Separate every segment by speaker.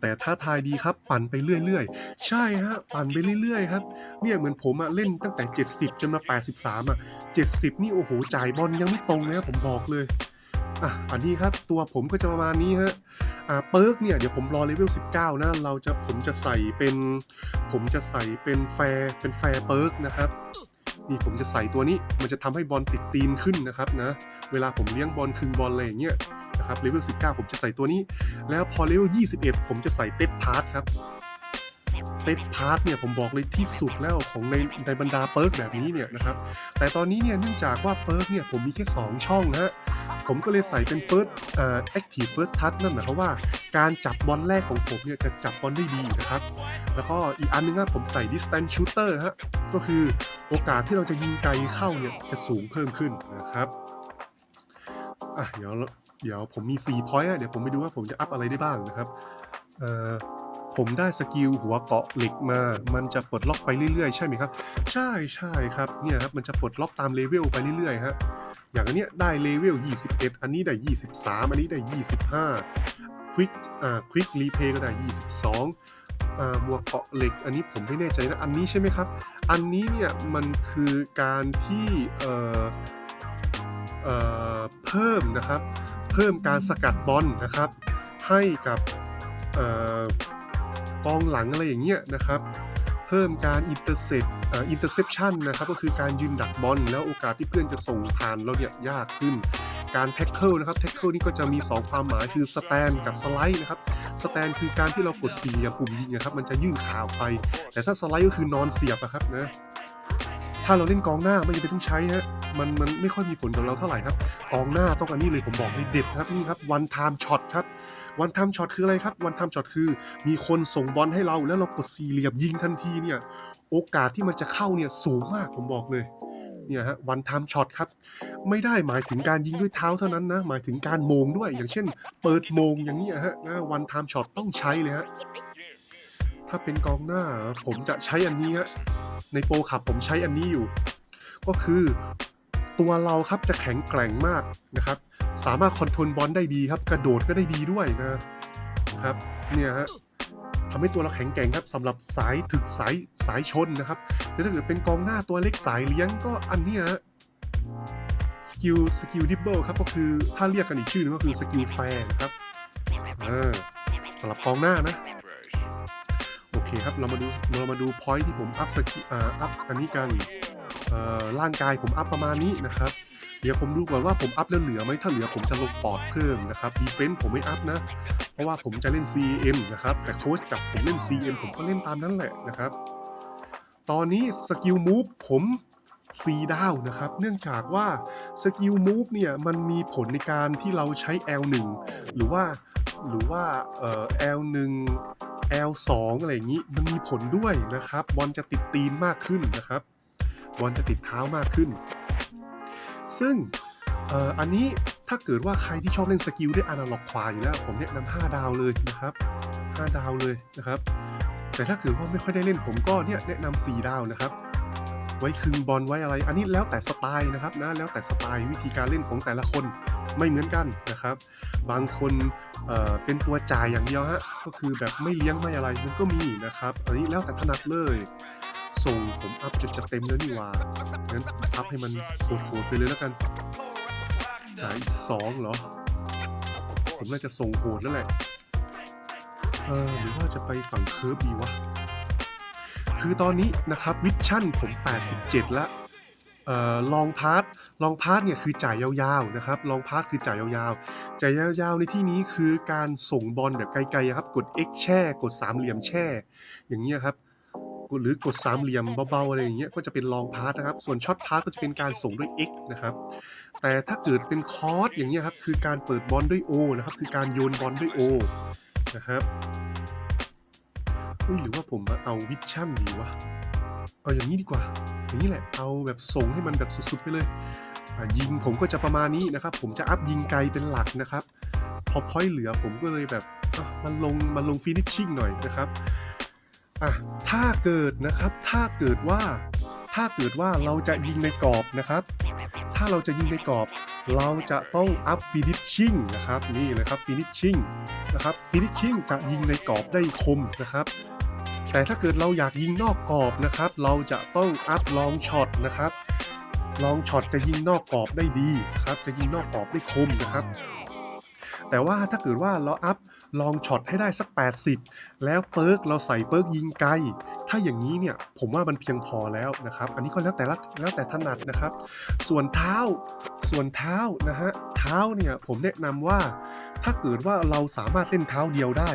Speaker 1: แต่ท้าทายดีครับ ปั่นไปเรื่อยๆ ใช่ฮะ ปั่นไปเรื่อยๆ ครับ เนี่ยเหมือนผมอะเล่นตั้งแต่ 70 จนมา 83อะ70 นี่โอ้โฮจ่ายบอลยังไม่ตรงเลยครับผมบอกเลย อะ อันนี้ครับ ตัวผมก็จะประมาณนี้ครับอ่า เปิร์กเนี่ย เดี๋ยวผมรอ level 19 นะ เราจะ ผมจะใส่เป็น ผมจะใส่เป็นแฟร์ เป็นแฟร์เปิร์กนะครับ นี่ผมจะใส่ตัวนี้มันจะทำให้บอลติดตีนขึ้นนะครับนะเวลาผมเลี้ยงบอลคืนบอลอะไรอย่างเงี้ยนะครับเลเวล19 ผมจะใส่ตัวนี้ แล้วพอเลเวล21 ผมจะใส่เต็ดพาร์ทครับเต็ดพาร์ทเนี่ยผมบอกเลยที่สุดแล้วของในในบรรดาเปิร์กแบบนี้เนี่ยนะครับแต่ตอนนี้เนี่ยเนื่องจากว่าเปิร์กเนี่ยผมมีแค่ 2 ช่องนะฮะ ผมก็เลยใส่เป็น first อ่า active first touch นั่นหมายความว่าการจับบอลแรกของผมเนี่ยจะจับบอลได้ดีนะครับ แล้วก็อีกอันนึงครับผมใส่ distance shooter ฮะก็คือโอกาสที่เราจะยิงไกลเข้าเนี่ยจะสูงเพิ่มขึ้นนะครับอะเดี๋ยวเดี๋ยวผมมี 4 point อะเดี๋ยวผมไปดูว่าผมจะอัพอะไรได้บ้างนะครับเอ่อ ผมได้สกิลหัวเกาะเหล็กมา มันจะปลดล็อกไปเรื่อยๆ ใช่ไหมครับ ใช่ใช่ครับเนี่ยครับมันจะปลดล็อกตามเลเวลไปเรื่อยๆฮะอย่างอันเนี้ยได้เลเวล 21 อันนี้ได้ 23 อันนี้ได้ 25ควิกอ่าควิกรีเพย์ก็ได้ 22อ่าหมวกเกาะเหล็กอันนี้ผมไม่แน่ใจนะ อันนี้ใช่ไหมครับ อันนี้เนี่ยมันคือการที่เอ่อเอ่อเพิ่มนะครับ เพิ่มการสกัดบอลนะครับ ให้กับเอ่อ กองหลังอะไรอย่างเงี้ยนะครับเพิ่มการอินเตอร์เซปอินเตอร์เซปชันนะครับก็คือการยืนดักบอลแล้วโอกาสที่เพื่อนจะส่งผ่านเราเนี่ยยากขึ้น การแท็กเกิลนะครับแท็กเกิลนี่ก็จะมี 2 ความหมายคือสแตนกับสไลด์นะครับสแตนคือการที่เรากดสี่เสียมปุ่มยิงนะครับมันจะยื่นขาออกไป แต่ถ้าสไลด์ก็คือนอนเสียบอะครับนะ ถ้าเราเล่นกองหน้าไม่จำเป็นต้องใช้ฮะมันมันไม่ค่อยมีผลกับเราเท่าไหร่ครับกองหน้าต้องอันนี้เลยผมบอกเลยเด็ดครับนี่ครับวันไทม์ช็อตครับวันไทม์ช็อตคืออะไรครับวันไทม์ช็อตคือ มีคนส่งบอลให้เราแล้วเรากดสี่เหลี่ยมยิงทันทีเนี่ยโอกาสที่มันจะเข้าเนี่ยสูงมากผมบอกเลยเนี่ยฮะวันไทม์ช็อตครับไม่ได้หมายถึงการยิงด้วยเท้าเท่านั้นนะหมายถึงการโมงด้วย อย่างเช่น เปิดโมงอย่างนี้ฮะนะวันไทม์ช็อตต้องใช้เลยฮะ ถ้าเป็นกองหน้าผมจะใช้อันนี้ฮะในโปรขับผมใช้อันนี้อยู่ ก็คือตัวเราครับจะแข็งแกร่งมากนะครับ สามารถคอนโทรลบอลได้ดีครับ กระโดดก็ได้ดีด้วยนะครับเนี่ยฮะทำให้ตัวเราแข็งแกร่งครับสำหรับสายถึกสายสายชนนะครับแต่ถ้าเกิดเป็นกองหน้าตัวเล็กสายเลี้ยงก็อันเนี้ยสกิลสกิลดิบเบิลครับก็คือถ้าเรียกกันอีกชื่อหนึงก็คือสกิลแฟร์ครับสำหรับกองหน้านะ เคครับ เรามาดูเรามาดูพอยที่ผมอัพสกิอ่าอัพอันนี้กันร่างกายผมอัพประมาณนี้นะครับ เดี๋ยวผมดูก่อนว่าผมอัพแล้วเหลือไหมถ้าเหลือผมจะลงปอดเพิ่มนะครับดีเฟนส์ผมไม่อัพนะ เพราะว่าผมจะเล่น CM นะครับ แต่โค้ชจับผมเล่น CM ผมก็เล่นตามนั้นแหละนะครับ ตอนนี้สกิลมูฟผม4ดาวนะครับ เนื่องจากว่าสกิลมูฟเนี่ยมันมีผลในการที่เราใช้ L1 หรือว่าหรือว่าเอ่อ L1 L2 อะไรอย่างนี้มันมีผลด้วยนะครับ บอลจะติดตีนมากขึ้นนะครับ บอลจะติดเท้ามากขึ้น ซึ่งอ่ออันนี้ถ้าเกิดว่าใครที่ชอบเล่นสกิลด้วยอนาล็อกขวาอยู่แล้ว ผมแนะนำ5ดาวเลยนะครับ 5 ดาวเลยนะครับ แต่ถ้าเกิดว่าไม่ค่อยได้เล่นผมก็เนี่ยแนะนำ4ดาวนะครับ ไว้คึงบอลไว้อะไร อันนี้แล้วแต่สไตล์นะครับนะแล้วแต่สไตล์วิธีการเล่นของแต่ละคนไม่เหมือนกันนะครับ บางคนเเป็นตัวจ่ายอย่างเดียวฮะก็คือแบบไม่เลี้ยงไม่อะไรมันก็มีนะครับ อันนี้แล้วแต่ถนัดเลยส่งผมอัพจนจะเต็มแล้วนี่ว่างั้นอัพให้มันโหดๆไปเลยแล้วกันจ่ายอีกสองเหรอผมน่าจะส่งโหดแล้วแหละเออหรือว่าจะไปฝั่งเคิร์ฟดีวะ คือตอนนี้นะครับวิชั่นผม 87ล้วเอ่อลองพาร์ทลองพาร์ทเนี่ยคือจ่ายยาวๆนะครับลองพาร์ทคือจ่ายยาวๆจ่ายยาวๆในที่นี้คือการส่งบอลแบบไกลๆอะครับกด X แช่ กดสามเหลี่ยมแช่ อย่างเงี้ยครับหรือกดสามเหลี่ยมเบาๆอะไรอย่างเงี้ยก็จะเป็นลองพาร์ทนะครับ ส่วนช็อตพาร์ทก็จะเป็นการส่งด้วย X นะครับ แต่ถ้าเกิดเป็นคอร์สอย่างเงี้ยครับคือการเปิดบอลด้วย O นะครับคือการโยนบอลด้วย O นะครับ อุ้ยหรือว่าผมเอาวิชั่นดีวะ เอาอย่างนี้ดีกว่า อย่างนี้แหละ เอาแบบส่งให้มันแบบสุดๆ ไปเลย ยิงผมก็จะประมาณนี้นะครับ ผมจะอัพยิงไกลเป็นหลักนะครับ พอพอยต์เหลือผมก็เลยแบบมันลงมันลงฟินิชชิ่งหน่อยนะครับอะถ้าเกิดนะครับ ถ้าเกิดว่า ถ้าเกิดว่าเราจะยิงในกรอบนะครับ ถ้าเราจะยิงในกรอบ เราจะต้องอัพ finishing นะครับ นี่เลยครับ finishing นะครับ finishing จะยิงในกรอบได้คมนะครับ แต่ถ้าเกิดเราอยากยิงนอกกรอบนะครับ เราจะต้องอัพลองช็อตนะครับ ลองช็อตจะยิงนอกกรอบได้ดีนะครับ จะยิงนอกกรอบได้คมนะครับ แต่ว่าถ้าเกิดว่าเราอัพลองช็อตให้ได้สัก 80 แล้วเปิร์กเราใส่เปิร์กยิงไกล ถ้าอย่างนี้เนี่ยผมว่ามันเพียงพอแล้วนะครับ อันนี้ก็แล้วแต่ละแล้วแต่ถนัดนะครับ ส่วนเท้า ส่วนเท้านะฮะ เท้าเนี่ยผมแนะนำว่าถ้าเกิดว่าเราสามารถเล่นเท้าเดียวได้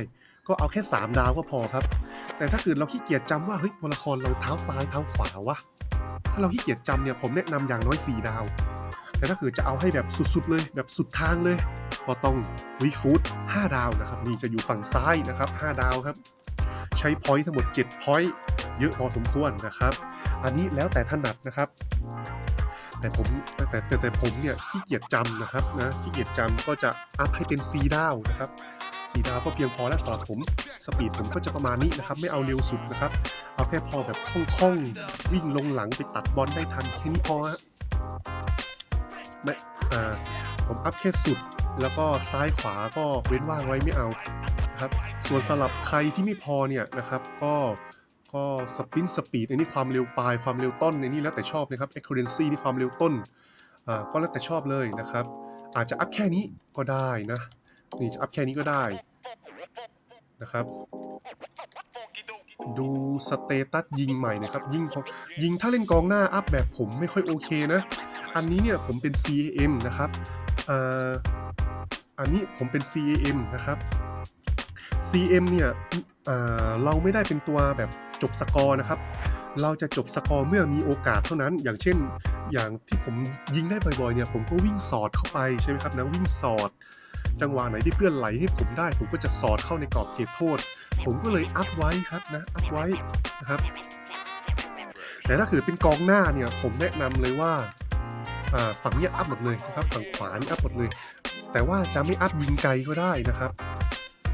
Speaker 1: ก็เอาแค่ 3 ดาวก็พอครับ แต่ถ้าเกิดเราขี้เกียจจำว่าเฮ้ยตัวละครเราเท้าซ้ายเท้าขวาวะถ้าเราขี้เกียจจำเนี่ยผมแนะนำอย่างน้อย 4 ดาว แต่ถ้าเกิดจะเอาให้แบบสุดๆเลยแบบสุดทางเลย ก็ต้องวีฟูด5ดาวนะครับนี่จะอยู่ฝั่งซ้ายนะครับ 5 ดาวครับ ใช้พอยต์ทั้งหมด 7 พอยต์เยอะพอสมควรนะครับ อันนี้แล้วแต่ถนัดนะครับแต่ผมแต่แต่แต่ผมเนี่ยขี้เกียจจำนะครับนะขี้เกียจจำก็จะอัพให้เป็น4ดาวนะครับ 4ดาวก็เพียงพอแล้วสำหรับผมสปีดผมก็จะประมาณนี้นะครับไม่เอาเร็วสุดนะครับ เอาแค่พอแบบคล่องๆ วิ่งลงหลังไปตัดบอลได้ทันแค่นี้พอฮะไม่อ่าผมอัพแค่สุดแล้วก็ซ้ายขวาก็เว้นว่างไว้ไม่เอาครับส่วนสำหรับใครที่ไม่พอเนี่ยนะครับก็ก็สปินสปีดในนี้ความเร็วปลายความเร็วต้นในนี้แล้วแต่ชอบนะครับ accuracy นี่ความเร็วต้นอ่าก็แล้วแต่ชอบเลยนะครับ อาจจะอัพแค่นี้ก็ได้นะ นี่จะอัพแค่นี้ก็ได้นะครับ ดูสเตตัสยิงใหม่นะครับยิงของยิงถ้าเล่นกองหน้าอัพแบบผมไม่ค่อยโอเคนะ อันนี้เนี่ยผมเป็น CAM นะครับอ,อันนี้ผมเป็น CAM นะครับ CM เนี่ยเอ่อเราไม่ได้เป็นตัวแบบจบสกอร์นะครับ เราจะจบสกอร์เมื่อมีโอกาสเท่านั้น อย่างเช่น อย่างที่ผมยิงได้บ่อยๆเนี่ยผมก็วิ่งสอดเข้าไปใช่ไหมครับนะวิ่งสอด จังหวะไหนที่เพื่อนไหลให้ผมได้ ผมก็จะสอดเข้าในกรอบเขตโทษ ผมก็เลยอัพไว้ครับนะอัพไว้นะครับ แต่ถ้าเกิดเป็นกองหน้าเนี่ย ผมแนะนำเลยว่าฝั่งเนี้ยอัพหมดเลยนะครับฝั่งขวานี่อัพหมดเลย แต่ว่าจะไม่อัพยิงไกลก็ได้นะครับ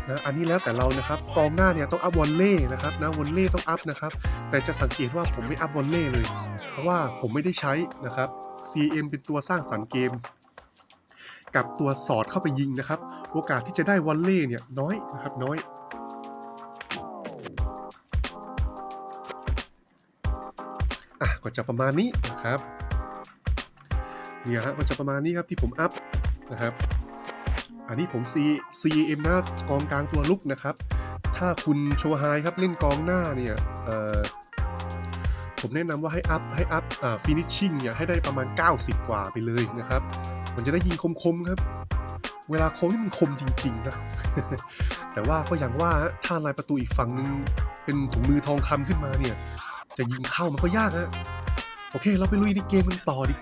Speaker 1: นะอันนี้แล้วแต่เรานะครับกองหน้าเนี่ยต้องอัพวอลเล่นะครับนะวอลเล่ต้องอัพนะครับ แต่จะสังเกตว่าผมไม่อัพวอลเล่เลย เพราะว่าผมไม่ได้ใช้นะครับ CM เป็นตัวสร้างสรรค์เกม กับตัวสอดเข้าไปยิงนะครับ โอกาสที่จะได้วอลเล่เนี่ยน้อยนะครับน้อยอะก็จะประมาณนี้นะครับเนี่ยฮะก็จะประมาณนี้ครับที่ผมอัพนะครับ อันนี้ผม C CM นะกองกลางตัวลุกนะครับ ถ้าคุณโชว์ไฮครับเล่นกองหน้าเนี่ยเออผมแนะนำว่าให้อัพให้อัพฟินิชชิ่งเนี่ยให้ได้ประมาณ 90 กว่าไปเลยนะครับ มันจะได้ยิงคมๆครับ เวลาโค้งนี่มันคมจริงๆนะ แต่ว่าก็อย่างว่าถ้าลายประตูอีกฝั่งนึง เป็นถุงมือทองคำขึ้นมาเนี่ย จะยิงเข้ามันก็ยากฮะโอเค เราไปลุยในเกมมันต่อดิ